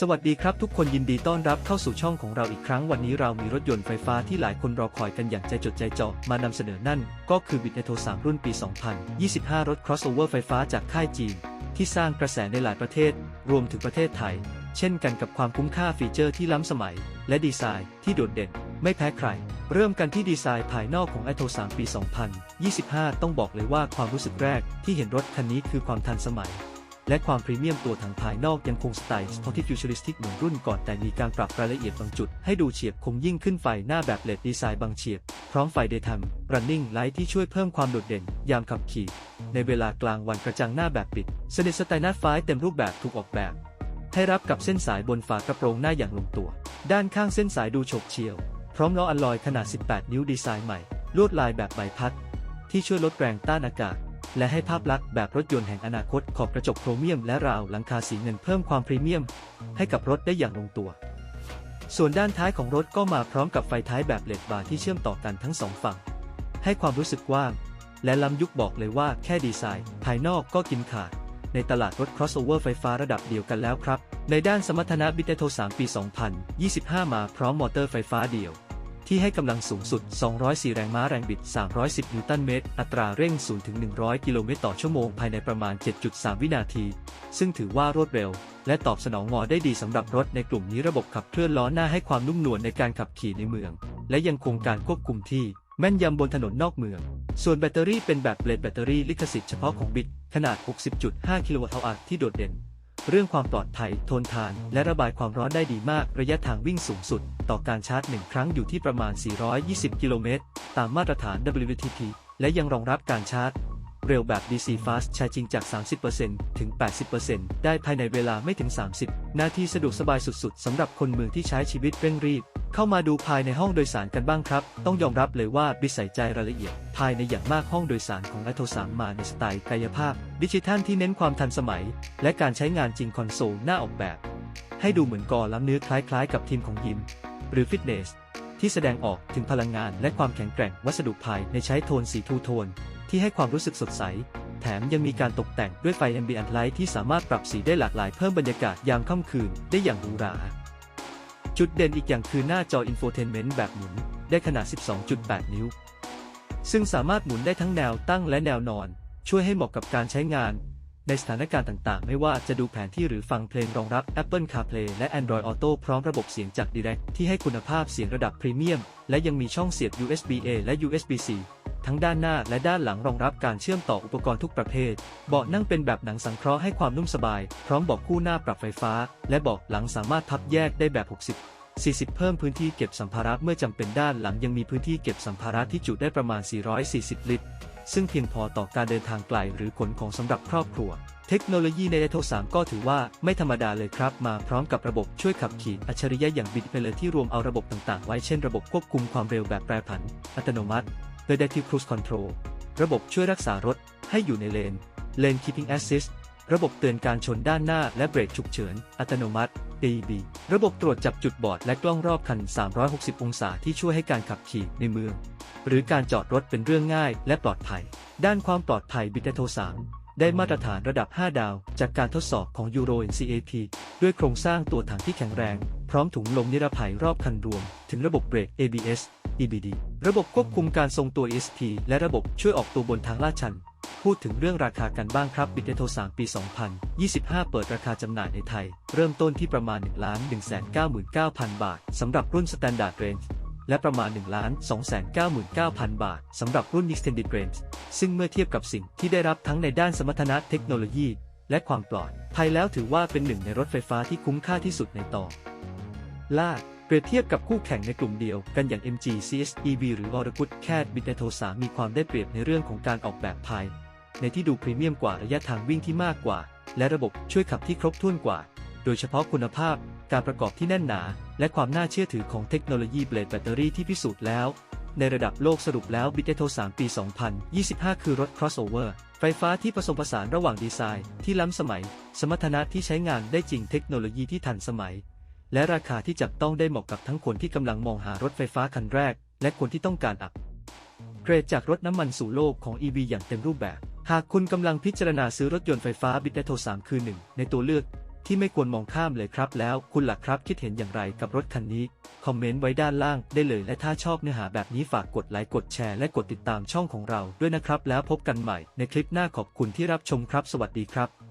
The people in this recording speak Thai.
สวัสดีครับทุกคนยินดีต้อนรับเข้าสู่ช่องของเราอีกครั้งวันนี้เรามีรถยนต์ไฟฟ้าที่หลายคนรอคอยกันอย่างใจจดใจจ่อมานำเสนอนั่น ก็คือ b i t e t o 3รุ่นปี 2025 รถ crossover ไฟฟ้าจากค่ายจีน ที่สร้างกระแสในหลายประเทศ รวมถึงประเทศไทย เช่นกันกับความคุ้มค่าฟีเจอร์ที่ล้ำสมัย และดีไซน์ที่โดดเด่น ไม่แพ้ใคร เริ่มกันที่ดีไซน์ภายนอกของ i t o 3ปี 2025 ต้องบอกเลยว่าความรู้สึกแรกที่เห็นรถคันนี้คือความทันสมัย และความพรีเมียมตัวถังภายนอกยังคงสไตล์สปอร์ตฟิวเจอริสติกเหมือนรุ่นก่อนแต่มีการปรับรายละเอียดบางจุด ให้ดูเฉียบคมยิ่งขึ้นไฟหน้าแบบเลดดีไซน์บางเฉียบ พร้อมไฟเดย์ไทม์ running light ที่ช่วยเพิ่มความโดดเด่น ยามขับขี่ ในเวลากลางวันกระจังหน้าแบบปิดสนิทสไตล์นัดไฟเต็มรูปแบบถูกออกแบบ ให้รับกับเส้นสายบนฝากระโปรงหน้าอย่างลงตัว ด้านข้างเส้นสายดูฉบเฉียว พร้อมล้ออัลลอยขนาด 18 นิ้วดีไซน์ใหม่ลวดลายแบบใบพัด ที่ช่วยลดแรงต้านอากาศ และให้ภาพลักษณ์แบบรถยนต์แห่งอนาคตขอบกระจกโครเมียม และราวหลังคาสีเงินเพิ่มความพรีเมียม ให้กับรถได้อย่างลงตัว ส่วนด้านท้ายของรถก็มาพร้อมกับไฟท้ายแบบเลดบาร์ที่เชื่อมต่อกันทั้งสองฝั่ง ให้ความรู้สึกกว้าง และล้ำยุคบอกเลยว่าแค่ดีไซน์ ภายนอกก็กินขาด ในตลาดรถ crossover ไฟฟ้าระดับเดียวกันแล้วครับ ในด้านสมรรถนะบิเตโท3ปี 2025 มาพร้อมมอเตอร์ไฟฟ้าเดียว ที่ให้กำลังสูงสุด 204 แรงม้าแรงบิด 310 นิวตันเมตร อัตราเร่ง0ถึง100 กิโลเมตรต่อชั่วโมง ภายในประมาณ 7.3 วินาที ซึ่งถือว่ารวดเร็ว และตอบสนองงอได้ดีสำหรับรถในกลุ่มนี้ระบบขับเคลื่อนล้อหน้าให้ความนุ่มนวลในการขับขี่ในเมือง และยังคงการควบคุมที่แม่นยำบนถนนนอกเมือง ส่วนแบตเตอรี่เป็นแบบเบลดแบตเตอรี่ลิขสิทธิ์เฉพาะของบิตขนาด 60.5 กิโลวัตต์ที่โดดเด่น เรื่องความปลอดภัย ทนทาน และระบายความร้อนได้ดีมาก ระยะทางวิ่งสูงสุด ต่อการชาร์จ 1 ครั้งอยู่ที่ประมาณ 420 กิโลเมตร ตามมาตรฐาน WTP และยังรองรับการชาร์จ เร็วแบบ DC Fast ใช้จริงจาก 30%ถึง 80%ได้ภายในเวลาไม่ถึง 30 นาทีสะดวกสบายสุดๆสำหรับคนเมืองที่ใช้ชีวิตเร่งรีบ เข้ามาดูภายในห้องโดยสารกันบ้างครับ ต้องยอมรับเลยว่าบิใส่ใจรายละเอียด ภายในอย่างมากห้องโดยสารของ a t o 3มมาในสไตล์กายภาพ ดิจิทัลที่เน้นความทันสมัย และการใช้งานจริงคอนโซลหน้าออกแบบ ให้ดูเหมือนกอล้ำเนื้อคล้ายๆ กับทีมของยิม หรือฟิตเนส ที่แสดงออกถึงพลังงานและความแข็งแกร่งวัสดุภายในใช้โทนสีทูโทน ที่ให้ความรู้สึกสดใสแถมยังมีการตกแต่งด้วยไฟ ambient light ที่สามารถปรับสีได้หลากหลายเพิ่มบรรยากาศยามค่ำคืนได้อย่างหรูหรา จุดเด่นอีกอย่างคือหน้าจอ infotainment แบบหมุน ได้ขนาด 12.8 นิ้ว ซึ่งสามารถหมุนได้ทั้งแนวตั้งและแนวนอน ช่วยให้เหมาะกับการใช้งาน ในสถานการณ์ต่างๆ ไม่ว่าจะดูแผนที่หรือฟังเพลงรองรับ Apple CarPlay และ Android Auto พร้อมระบบเสียงจาก Direct ที่ให้คุณภาพเสียงระดับพรีเมียม และยังมีช่องเสียบ USB-A และ USB-C ทั้งด้านหน้าและด้านหลังรองรับการเชื่อมต่ออุปกรณ์ทุกประเภท เบาะนั่งเป็นแบบหนังสังเคราะห์ให้ความนุ่มสบาย พร้อมเบาะคู่หน้าปรับไฟฟ้า และเบาะหลังสามารถพับแยกได้แบบ 60 40 เพิ่มพื้นที่เก็บสัมภาระเมื่อจำเป็นด้านหลังยังมีพื้นที่เก็บสัมภาระที่จุได้ประมาณ 440 ลิตร ซึ่งเพียงพอต่อการเดินทางไกลหรือขนของสำหรับครอบครัว เทคโนโลยีใน a t o 3ก็ถือว่าไม่ธรรมดาเลยครับ มาพร้อมกับระบบช่วยขับขี่อัจฉริยะอย่างบิดเพลที่รวมเอาระบบต่างๆ ไว้เช่นระบบควบคุมความเร็วแบบแปรผัน อัตโนมัติ Adaptive Cruise Control ระบบช่วยรักษารถให้อยู่ในเลน Lane Keeping Assist ระบบเตือนการชนด้านหน้าและเบรกฉุกเฉิน อัตโนมัติ AEB ระบบตรวจจับจุดบอดและกล้องรอบคัน 360 องศาที่ช่วยให้การขับขี่ในเมือง หรือการจอดรถเป็นเรื่องง่ายและปลอดภัย ด้านความปลอดภัยบิตโท3ได้มาตรฐานระดับ 5 ดาว จากการทดสอบของ Euro NCAP ด้วยโครงสร้างตัวถังที่แข็งแรง พร้อมถุงลมนิรภัยรอบคันรวม ถึงระบบเบรก ABS EBD ระบบควบคุมการทรงตัว ESP และระบบช่วยออกตัวบนทางลาดชัน พูดถึงเรื่องราคากันบ้างครับบิตโท3ปี 2025 เปิดราคาจำหน่ายในไทย เริ่มต้นที่ประมาณ 1 1 9 9 0 0 0 บาทสำหรับรุ่น Standard Range และประมาณ 1 2 9 9 0 0 0 บาทสำหรับรุ่น Extended Range ซึ่งเมื่อเทียบกับสิ่งที่ได้รับทั้งในด้านสมรรถนะเทคโนโลยี และความปลอดภัยแล้วถือว่าเป็นหนึ่งในรถไฟฟ้าที่คุ้มค่าที่สุดในต่อลาก เปรียบเทียบกับคู่แข่งในกลุ่มเดียวกันอย่าง MG CS EV หรือ v o r a g u t c a t b i t e t o 3มีความได้เปรียบในเรื่องของการออกแบบภาย ในที่ดูพรีเมียมกว่าระยะทางวิ่งที่มากกว่า และระบบช่วยขับที่ครบถ้วนกว่า โดยเฉพาะคุณภาพ การประกอบที่แน่นหนา และความน่าเชื่อถือของเทคโนโลยีเบลดแบตเตอรี่ที่พิสูจน์แล้ว ในระดับโลกสรุปแล้ว b i t e t o 3ปี 2025 คือรถ crossover ไฟฟ้าที่ผสมผสานระหว่างดีไซน์ ที่ล้ำสมัย สมรรถนะที่ใช้งานได้จริงเทคโนโลยีที่ทันสมัย และราคาที่จับต้องได้เหมาะกับทั้งคนที่กำลังมองหารถไฟฟ้าคันแรก และคนที่ต้องการอัพเกรดจากรถน้ำมันสู่โลกของ EV อย่างเต็มรูปแบบ หากคุณกำลังพิจารณาซื้อรถยนต์ไฟฟ้าบิตเตโท3คือหนึ่งในตัวเลือกที่ไม่ควรมองข้ามเลยครับ แล้วคุณล่ะครับคิดเห็นอย่างไรกับรถคันนี้ คอมเมนต์ไว้ด้านล่างได้เลยและถ้าชอบเนื้อหาแบบนี้ฝากกดไลค์กดแชร์และกดติดตามช่องของเราด้วยนะครับ แล้วพบกันใหม่ในคลิปหน้าขอบคุณที่รับชมครับ สวัสดีครับ